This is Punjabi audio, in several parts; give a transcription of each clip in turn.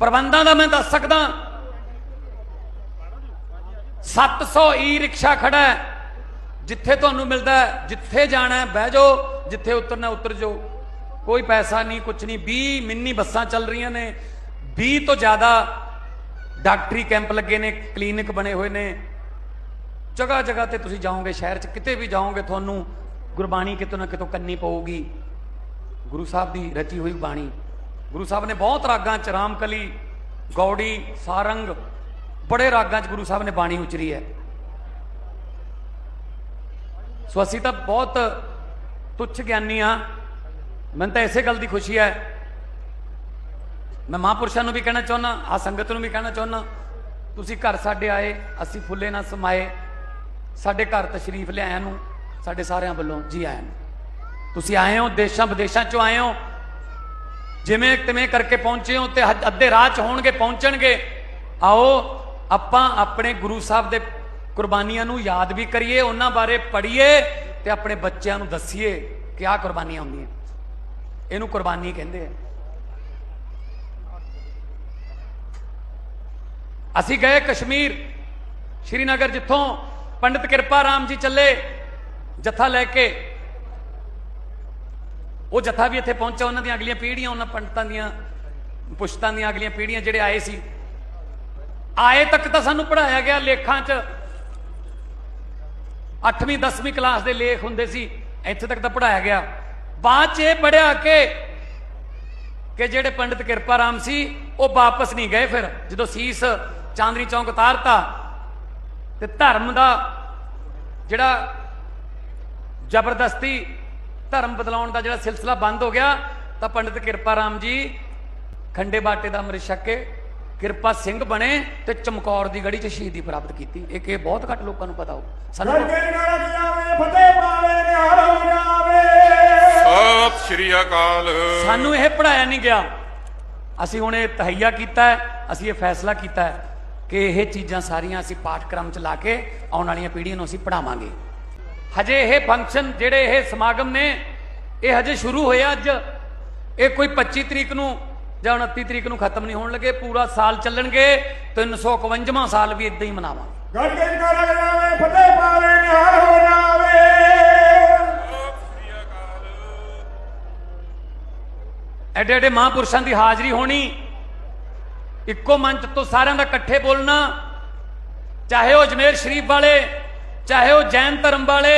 ਪ੍ਰਬੰਧਾਂ ਦਾ ਮੈਂ ਦੱਸ ਸਕਦਾ। 700 ਈ ਰਿਕਸ਼ਾ ਖੜਾ ਹੈ। ਜਿੱਥੇ ਤੁਹਾਨੂੰ ਮਿਲਦਾ ਜਿੱਥੇ ਜਾਣਾ ਬਹਿ ਜਾਓ, ਜਿੱਥੇ ਉਤਰਨਾ ਉਤਰ ਜਾਓ। ਕੋਈ ਪੈਸਾ ਨਹੀਂ ਕੁਝ ਨਹੀਂ। 20 ਮਿੰਨੀ ਬੱਸਾਂ ਚੱਲ ਰਹੀਆਂ ਨੇ। 20 ਤੋਂ ਜ਼ਿਆਦਾ ਡਾਕਟਰੀ ਕੈਂਪ ਲੱਗੇ ਨੇ, ਕਲੀਨਿਕ ਬਣੇ ਹੋਏ ਨੇ। ਜਗ੍ਹਾ ਜਗ੍ਹਾ ਤੇ ਤੁਸੀਂ ਜਾਓਗੇ, ਸ਼ਹਿਰ 'ਚ ਕਿਤੇ ਵੀ ਜਾਓਗੇ, ਤੁਹਾਨੂੰ ਗੁਰਬਾਣੀ ਕਿਤੋਂ ਨਾ ਕਿਤੋਂ ਕੰਨੀ ਪਊਗੀ। ਗੁਰੂ ਸਾਹਿਬ ਦੀ ਰਚੀ ਹੋਈ ਬਾਣੀ। ਗੁਰੂ ਸਾਹਿਬ ਨੇ ਬਹੁਤ ਰਾਗਾਂ 'ਚ ਰਾਮਕਲੀ, ਗੌੜੀ, ਸਾਰੰਗ, ਬੜੇ ਰਾਗਾਂ 'ਚ ਗੁਰੂ ਸਾਹਿਬ ਨੇ ਬਾਣੀ ਉਚਰੀ ਹੈ। ਸੋ ਅਸੀਂ ਤਾਂ ਬਹੁਤ ਤੁੱਛ ਗਿਆਨੀ ਆ ਮੈਨੂੰ ਤਾਂ ਇਸੇ ਗੱਲ ਦੀ ਖੁਸ਼ੀ ਹੈ। ਮੈਂ ਮਹਾਂਪੁਰਸ਼ਾਂ ਨੂੰ ਵੀ ਕਹਿਣਾ ਚਾਹੁੰਦਾ ਆ ਸੰਗਤ ਨੂੰ ਵੀ ਕਹਿਣਾ ਚਾਹੁੰਦਾ ਤੁਸੀਂ ਘਰ ਸਾਡੇ ਆਏ, ਅਸੀਂ ਫੁੱਲੇ ਨਾ ਸਮਾਏ, ਸਾਡੇ ਘਰ ਤਸ਼ਰੀਫ ਲਿਆਇਆ ਨੂੰ, ਸਾਡੇ ਸਾਰਿਆਂ ਵੱਲੋਂ ਜੀ ਆਇਆਂ ਨੂੰ। ਤੁਸੀਂ ਆਏ ਹੋ ਦੇਸ਼ਾਂ ਵਿਦੇਸ਼ਾਂ ਚੋਂ ਆਏ ਹੋ ਜਿਵੇਂ ਤਿਵੇਂ ਕਰਕੇ ਪਹੁੰਚੇ ਹੋ ਤੇ ਅੱਧੇ ਰਾਹ ਚ ਹੋਣਗੇ, ਪਹੁੰਚਣਗੇ। ਆਓ, ਆਪਾਂ ਆਪਣੇ ਗੁਰੂ ਸਾਹਿਬ ਦੇ ਕੁਰਬਾਨੀਆਂ ਨੂੰ ਯਾਦ ਵੀ ਕਰੀਏ, ਉਹਨਾਂ ਬਾਰੇ ਪੜ੍ਹੀਏ ਤੇ ਆਪਣੇ ਬੱਚਿਆਂ ਨੂੰ ਦੱਸੀਏ ਕਿ ਆਹ ਕੁਰਬਾਨੀਆਂ ਹੁੰਦੀਆਂ। ਇਹਨੂੰ ਕੁਰਬਾਨੀ ਕਹਿੰਦੇ ਆ। ਅਸੀਂ ਗਏ ਕਸ਼ਮੀਰ, ਸ਼੍ਰੀਨਗਰ ਜਿੱਥੋਂ ਪੰਡਿਤ ਕਿਰਪਾ ਰਾਮ ਜੀ ਚੱਲੇ, ਜਥਾ ਲੈ ਕੇ। ਉਹ ਜਥਾ ਵੀ ਇੱਥੇ ਪਹੁੰਚਿਆ ਉਹਨਾਂ ਦੀਆਂ ਅਗਲੀਆਂ ਪੀੜ੍ਹੀਆਂ, ਉਹਨਾਂ ਪੰਡਤਾਂ ਦੀਆਂ, ਪੁਸ਼ਤਾਂ ਦੀਆਂ ਅਗਲੀਆਂ ਪੀੜ੍ਹੀਆਂ ਜਿਹੜੇ ਆਏ ਸੀ। ਆਏ ਤੱਕ ਤਾਂ ਸਾਨੂੰ ਪੜਾਇਆ ਗਿਆ ਲੇਖਾਂ 'ਚ। 8ਵੀਂ 10ਵੀਂ ਕਲਾਸ ਦੇ ਲੇਖ ਹੁੰਦੇ ਸੀ, ਇੱਥੇ ਤੱਕ ਤਾਂ ਪੜਾਇਆ ਗਿਆ। ਬਾਅਦ 'ਚ ਇਹ ਪੜਿਆ ਕਿ ਕਿ ਜਿਹੜੇ ਪੰਡਿਤ ਕਿਰਪਾ ਰਾਮ ਸੀ, ਉਹ ਵਾਪਸ ਨਹੀਂ ਗਏ ਫਿਰ। ਜਦੋਂ ਸੀਸ ਚਾਂਦਨੀ ਚੌਂਕ ਉਤਾਰਤਾ, ਤੇ ਧਰਮ ਦਾ ਜਿਹੜਾ ਜ਼ਬਰਦਸਤੀ ਧਰਮ ਬਦਲਾਉਣ ਦਾ ਜਿਹੜਾ ਸਿਲਸਿਲਾ ਬੰਦ ਹੋ ਗਿਆ ਤਾਂ ਪੰਡਿਤ ਕਿਰਪਾ ਰਾਮ ਜੀ ਖੰਡੇ ਬਾਟੇ ਦਾ ਅੰਮ੍ਰਿਤ ਛਕ ਕੇ ਕਿਰਪਾ ਸਿੰਘ ਬਣੇ ਤੇ ਚਮਕੌਰ ਦੀ ਗੜੀ 'ਚ ਸ਼ਹੀਦੀ ਪ੍ਰਾਪਤ ਕੀਤੀ। ਇਹ ਕਿ ਬਹੁਤ ਘੱਟ ਲੋਕਾਂ ਨੂੰ ਪਤਾ ਹੋ ਸਾਨੂੰ ਸਤਿ ਸ਼੍ਰੀ ਅਕਾਲ। ਸਾਨੂੰ ਇਹ ਪੜਾਇਆ ਨਹੀਂ ਗਿਆ। ਅਸੀਂ ਹੁਣ ਇਹ ਤਹਈਆ ਕੀਤਾ ਹੈ ਅਸੀਂ ਇਹ ਫੈਸਲਾ ਕੀਤਾ ਹੈ ਕਿ ਇਹ ਚੀਜ਼ਾਂ ਸਾਰੀਆਂ ਅਸੀਂ ਪਾਠਕ੍ਰਮ ਚ ਲਾ ਕੇ ਆਉਣ ਵਾਲੀਆਂ ਪੀੜ੍ਹੀਆਂ ਨੂੰ ਅਸੀਂ ਪੜਾਵਾਂਗੇ ਹਜੇ ਇਹ ਫੰਕਸ਼ਨ ਜਿਹੜੇ ਇਹ ਸਮਾਗਮ ਨੇ ਇਹ ਹਜੇ ਸ਼ੁਰੂ ਹੋਇਆ ਅੱਜ। ਇਹ ਕੋਈ 25 ਤਰੀਕ ਨੂੰ ਜਾਂ 29 ਤਰੀਕ ਨੂੰ ਖਤਮ ਨਹੀਂ ਹੋਣ ਲੱਗੇ ਪੂਰਾ ਸਾਲ ਚੱਲਣਗੇ 351ਵਾਂ ਸਾਲ ਵੀ ਇਦਾਂ ਹੀ ਮਨਾਵਾਂਗੇ। ਕਰਕੇ ਨਾਰਾ ਜਾਵੇ ਫਤਿਹ ਪਾਵੇ ਨਿਹਾਲ ਹੋ ਜਾਵੇ। ਐਡੇ ਐਡੇ ਮਹਾਂਪੁਰਸ਼ਾਂ ਦੀ ਹਾਜ਼ਰੀ ਹੋਣੀ ਇੱਕੋ ਮੰਚ ਤੋਂ ਸਾਰਿਆਂ ਦਾ ਇਕੱਠੇ ਬੋਲਣਾ ਚਾਹੇ ਉਹ ਅਜਮੇਰ ਸ਼ਰੀਫ ਵਾਲੇ ਚਾਹੇ ਉਹ ਜੈਨ ਧਰਮ ਵਾਲੇ,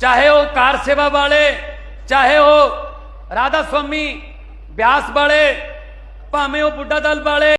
ਚਾਹੇ ਉਹ ਕਾਰ ਸੇਵਾ ਵਾਲੇ, ਚਾਹੇ ਉਹ ਰਾਧਾ ਸੁਆਮੀ ਬਿਆਸ ਵਾਲੇ, ਭਾਵੇਂ ਉਹ ਬੁੱਢਾ ਦਲ ਵਾਲੇ।